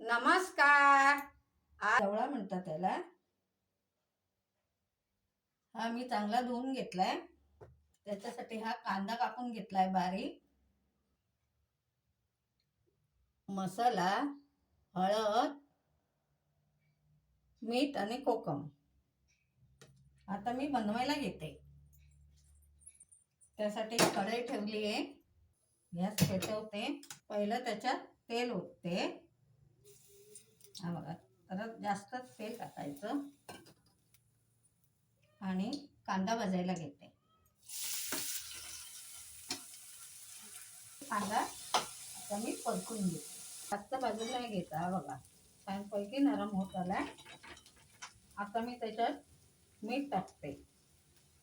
नमस्कार. आज जवळा म्हणतात त्याला. हा मी चांगला धुवून घेतलाय. त्याच्यासाठी हा कांदा कापून घेतलाय बारीक. मसाला हळद मीठ आणि कोकम. आता मी बनवायला घेते. त्यासाठी कढई ठेवली आहे. गॅस पेटवते. पहिलं त्याच्यात तेल ओतते. हा बघा. परत जास्त तेल टाकायचं. आणि कांदा भाजायला घेते. कांदा आता मी परतून घेते. जास्त भाजून नाही घेता हा बघा. छानपैकी नरम होत आलाय. आता मी त्याच्यात मीठ टाकते.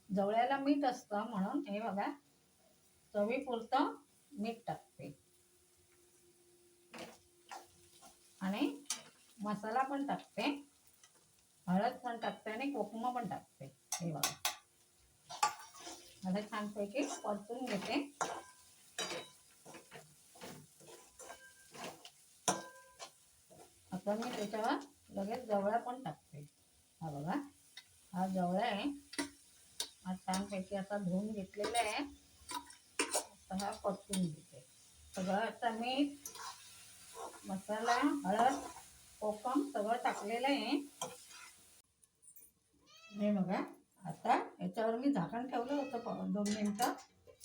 जवळ्याला मीठ असतं म्हणून हे बघा. चवीपुरतं मीठ टाकते. आणि मसाला पण टाकते. हळद पण टाकते आणि कोकमा पण टाकते. हे बघा. आता छानपैकी परतून घेते. आता मी त्याच्यावर लगेच जवळा पण टाकते. हा बघा. हा जवळा आहे. हा छानपैकी असा धुवून घेतलेला आहे. आता हा परतून घेते. सगळं आता मी मसाला हळद कोकम सगळं टाकलेलं आहे. हे बघा आता याच्यावर मी झाकण ठेवलं होतं प- दोन मिनटं.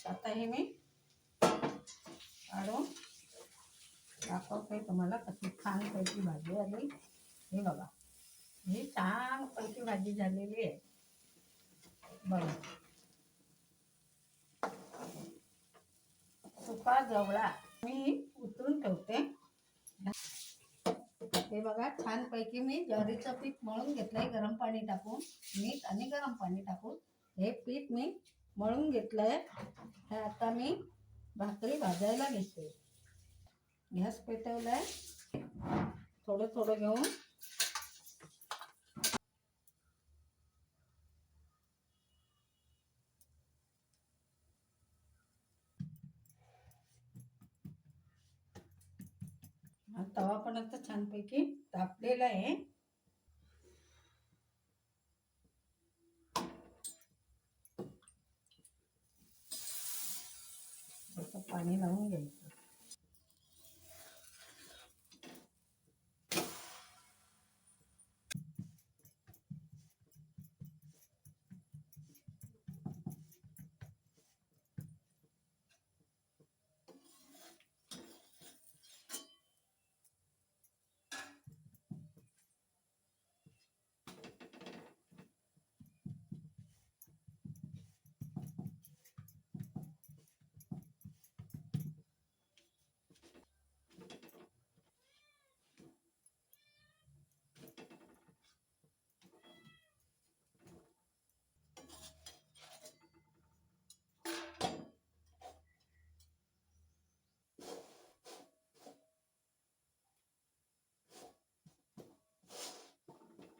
आता हे मी काढून दाखवते तुम्हाला कशी छानपैकी भाजी आली. हे बघा ही छानपैकी भाजी झालेली आहे. बघा. सुका जवळा मी उतरून ठेवते. बघा छानपैकी मी ज्वारीचं पीठ मळून घेतलंय गरम पाणी टाकून मीठ आणि गरम पाणी टाकून. हे पीठ मी मळून घेतलंय. हे आता मी भाकरी भाजायला घेते. गॅस पेटवलाय. थोडं थोडं घेऊन हा तवा पण आता छानपैकी तापलेला आहे. पाणी लावून घ्यायचं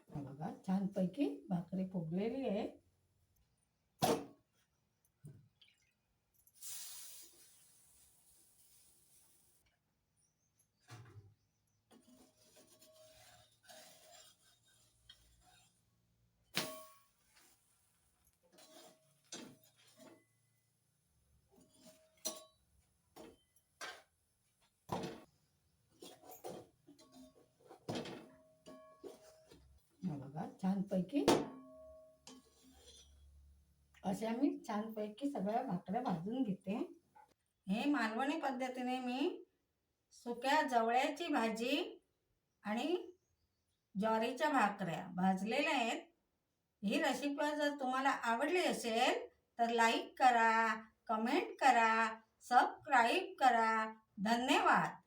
हे बघा छानपैकी भाकरी फुगलेली आहे हे बघा छानपैकी अशा मी छानपैकी सगळ्या भाकऱ्या भाजून घेते. हे मालवणी पद्धतीने मी सुक्या जवळ्याची भाजी आणि ज्वारीच्या भाकऱ्या भाजलेल्या आहेत. ही रेसिपी जर तुम्हाला आवडली असेल तर लाईक करा कमेंट करा सबस्क्राईब करा. धन्यवाद.